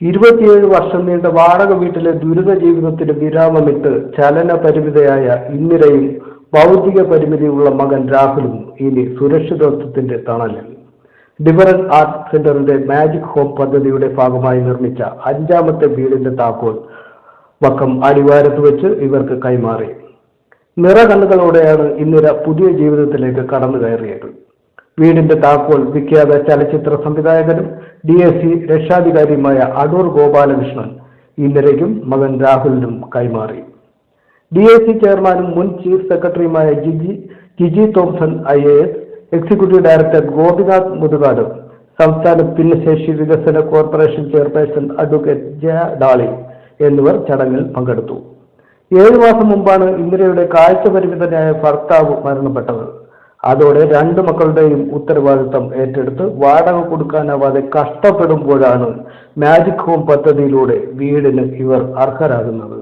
ഇരുപത്തിയേഴ് വർഷം നീണ്ട വാടക വീട്ടിലെ ദുരിത ജീവിതത്തിന് വിരാമമിട്ട് ചലന പരിമിതയായ ഇന്ദിരയും ഭൗതിക പരിമിതിയുള്ള മകൻ രാഹുലും ഇനി സുരക്ഷിതത്വത്തിന്റെ തണലിൽ. ഡിവറൻ ആർട്ട് സെന്ററിന്റെ മാജിക് ഹോം പദ്ധതിയുടെ ഭാഗമായി നിർമ്മിച്ച അഞ്ചാമത്തെ വീടിന്റെ താക്കോൽ വക്കം അടിവാരത്ത് വെച്ച് ഇവർക്ക് കൈമാറി. നിറകണ്ണുകളോടെയാണ് ഇന്ദിര പുതിയ ജീവിതത്തിലേക്ക് കടന്നു കയറിയത് വീടിന്റെ താക്കോൽ വിഖ്യാത ചലച്ചിത്ര സംവിധായകനും ഡി എസ് സി രക്ഷാധികാരിയുമായ അടൂർ ഗോപാലകൃഷ്ണൻ ഇന്ദിരയ്ക്കും മകൻ രാഹുലിനും കൈമാറി. ഡി എസ് സി ചെയർമാനും മുൻ ചീഫ് സെക്രട്ടറിയുമായ Jiji Jiji Thomson I A S executive director Gopinath Muthukad സംസ്ഥാന ഭിന്നശേഷി വികസന corporation chairperson advocate Jaya Dally എന്നിവർ ചടങ്ങിൽ പങ്കെടുത്തു. ഏഴു മാസം മുമ്പാണ് ഇന്ദിരയുടെ കാഴ്ചപരിമിതനായ ഭർത്താവ് മരണപ്പെട്ടത്. അതോടെ രണ്ട് മക്കളുടെയും ഉത്തരവാദിത്തം ഏറ്റെടുത്ത് വാടക കൊടുക്കാനാവാതെ കഷ്ടപ്പെടുമ്പോഴാണ് മാജിക് ഹോം പദ്ധതിയിലൂടെ വീടിന് ഇവർ അർഹരാകുന്നത്.